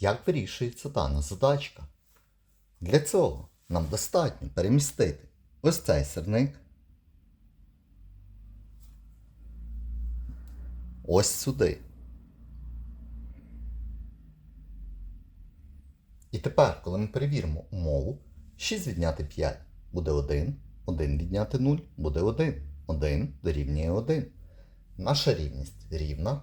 Як вирішується дана задачка? Для цього нам достатньо перемістити ось цей сірник ось сюди. І тепер, коли ми перевіримо умову, 6 відняти 5 буде 1, 1 відняти 0 буде 1, 1 дорівнює 1. Наша рівність рівна,